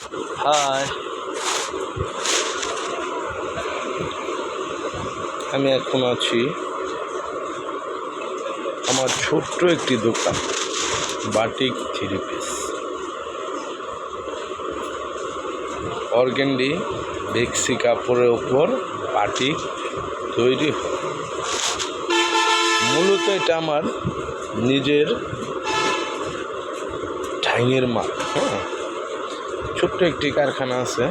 High আমি এখন আছি আমার ছোট্ট একটি দোকান, বাটিক থ্রি পিস। অর্গেন্ডি বেক্সি কাপড়ের ওপর বাটিক তৈরি হয়। মূলত এটা আমার নিজের ঠাইয়ের মাল হ্যাঁ। ছোট্ট একটি কারখানা আছে।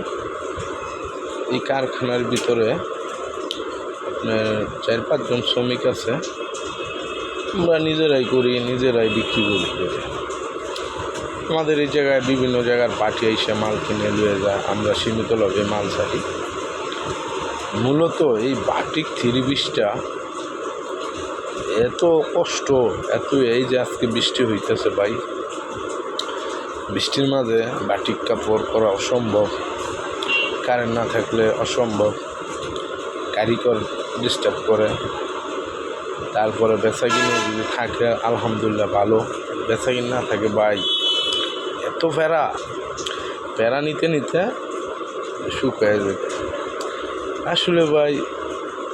এই কারখানার ভিতরে, আপনার চার পাঁচজন শ্রমিক আছে। আমরা নিজেরাই করি, নিজেরাই বিক্রি করি। আমাদের এই জায়গায় বিভিন্ন জায়গার পার্টি এসে মাল কিনে নিয়ে যায়। আমরা সীমিত লভে মাল ছাড়ি। মূলত এই বাটিক থ্রি পিসটা এত কষ্ট, এত এই যে আজকে বৃষ্টি হইতেছে ভাই। বৃষ্টির মাঝে বাটিক কাপড় করা অসম্ভব, কারেন্ট না থাকলে অসম্ভব, কারিগর ডিস্টার্ব করে। তারপরে বেচাকিনে যদি থাকে, আলহামদুলিল্লাহ ভালো। বেচাকিন না থাকে, ভাই, এত প্যারা প্যারা নিতে নিতে শুকায় যেত আসলে ভাই,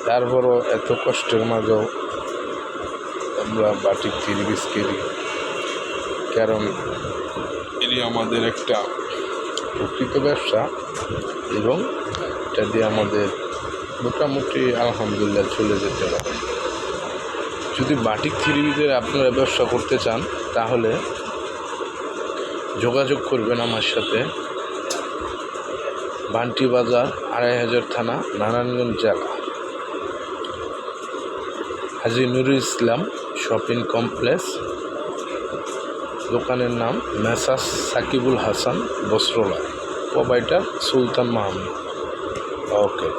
তারপরও এত কষ্টের মাঝেও আমরা বাটিক তিরিশ করি কারণ এটি আমাদের একটা প্রকৃত ব্যবসা এবং এটা দিয়ে আমাদের মোটামুটি আলহামদুলিল্লাহ চলে যেতে পারে। যদি বাটিক থ্রিবিদের আপনারা ব্যবসা করতে চান, তাহলে যোগাযোগ করবেন আমার সাথে। বান্টি বাজার, আড়াই হাজার থানা, নারায়ণগঞ্জ জেলা। হাজি নুরুল ইসলাম শপিং কমপ্লেক্স দোকানের নাম মেসাস সাকিবুল হাসান বস্ত্রালয়। প্রোভাইডার সুলতান মাহমুদ। ওকে।